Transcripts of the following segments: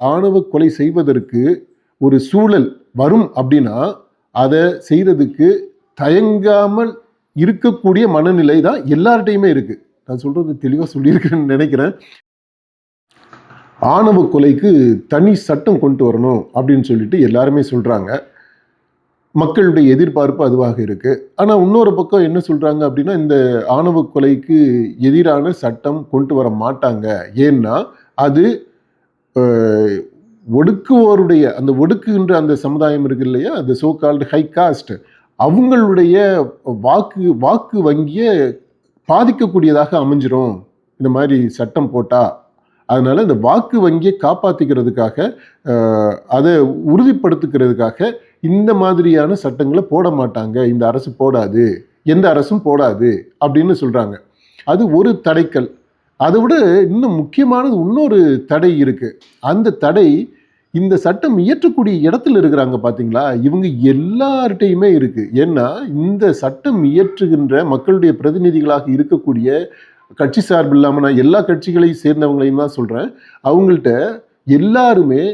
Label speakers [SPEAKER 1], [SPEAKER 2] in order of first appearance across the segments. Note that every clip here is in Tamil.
[SPEAKER 1] ஆணவ கொலை செய்வதற்கு ஒரு சூழல் வரும் அப்படின்னா அதை செய்கிறதுக்கு தயங்காமல் இருக்கக்கூடிய மனநிலை தான் எல்லார்ட்டையுமே இருக்குது நான் சொல்கிறது தெளிவாக சொல்லியிருக்கேன்னு நினைக்கிறேன். ஆணவ கொலைக்கு தனி சட்டம் கொண்டு வரணும் அப்படின்னு சொல்லிட்டு எல்லாருமே சொல்கிறாங்க மக்களுடைய எதிர்பார்ப்பு அதுவாக இருக்குது ஆனால் இன்னொரு பக்கம் என்ன சொல்கிறாங்க அப்படின்னா இந்த ஆணவ கொலைக்கு எதிரான சட்டம் கொண்டு வர மாட்டாங்க. ஏன்னா அது ஒடுக்குவோருடைய அந்த ஒடுக்குகின்ற அந்த சமுதாயம் இருக்கு இல்லையா? அந்த சோ கால்டு ஹை காஸ்ட் அவங்களுடைய வாக்கு வாக்கு வங்கியை பாதிக்கக்கூடியதாக அமைஞ்சிரும். இந்த மாதிரி சட்டம் போட்டா. அதனால் இந்த வாக்கு வங்கியை காப்பாற்றிக்கிறதுக்காக அதை உறுதிப்படுத்திக்கிறதுக்காக இந்த மாதிரியான சட்டங்களை போட மாட்டாங்க. இந்த அரசு போடாது. எந்த அரசும் போடாது. அப்படின்னு சொல்கிறாங்க அது ஒரு தடைக்கல். அதை விட இன்னும் முக்கியமானது இன்னொரு தடை இருக்குது அந்த தடை இந்த சட்டம் இயற்றக்கூடிய இடத்துல இருக்கிறாங்க பார்த்தீங்களா இவங்க எல்லார்கிட்டையுமே இருக்குது ஏன்னா இந்த சட்டம் இயற்றுகின்ற மக்களுடைய பிரதிநிதிகளாக இருக்கக்கூடிய கட்சி சார்பு இல்லாமல் நான் எல்லா கட்சிகளையும் சேர்ந்தவங்களையும் தான் சொல்கிறேன் அவங்கள்ட்ட எல்லாருமே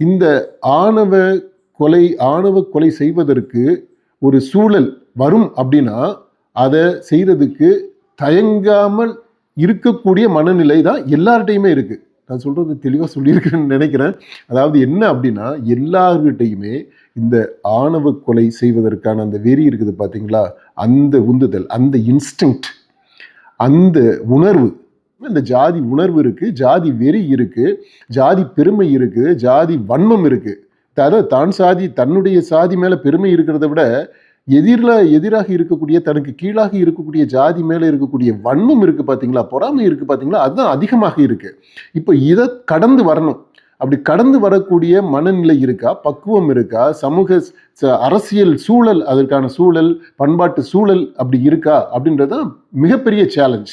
[SPEAKER 1] இந்த ஆணவ கொலை ஆணவ கொலை செய்வதற்கு ஒரு சூழல் வரும் அப்படின்னா அதை செய்கிறதுக்கு தயங்காமல் இருக்கக்கூடிய மனநிலை தான் எல்லார்ட்டையுமே இருக்குது நான் சொல்கிறது தெளிவாக சொல்லியிருக்கேன்னு நினைக்கிறேன். அதாவது என்ன அப்படின்னா எல்லார்கிட்டையுமே இந்த ஆணவ கொலை செய்வதற்கான அந்த வெறி இருக்குது பார்த்தீங்களா அந்த உந்துதல் அந்த இன்ஸ்டிங்க்ட் அந்த உணர்வு. இந்த ஜாதி உணர்வு இருக்குது ஜாதி வெறி இருக்குது ஜாதி பெருமை இருக்குது ஜாதி வன்மம் இருக்குது அதாவது தான் சாதி தன்னுடைய சாதி மேலே பெருமை இருக்கிறத விட எதிரில் எதிராக இருக்கக்கூடிய தனக்கு கீழாக இருக்கக்கூடிய ஜாதி மேலே இருக்கக்கூடிய வன்மம் இருக்குது பார்த்தீங்களா பொறாமை இருக்குது பார்த்தீங்களா அதுதான் அதிகமாக இருக்குது இப்போ இதை கடந்து வரணும். அப்படி கடந்து வரக்கூடிய மனநிலை இருக்கா? பக்குவம் இருக்கா? சமூக ச- அரசியல் சூழல் அதற்கான சூழல் பண்பாட்டு சூழல் அப்படி இருக்கா? அப்படின்றது தான் மிகப்பெரிய சேலஞ்ச்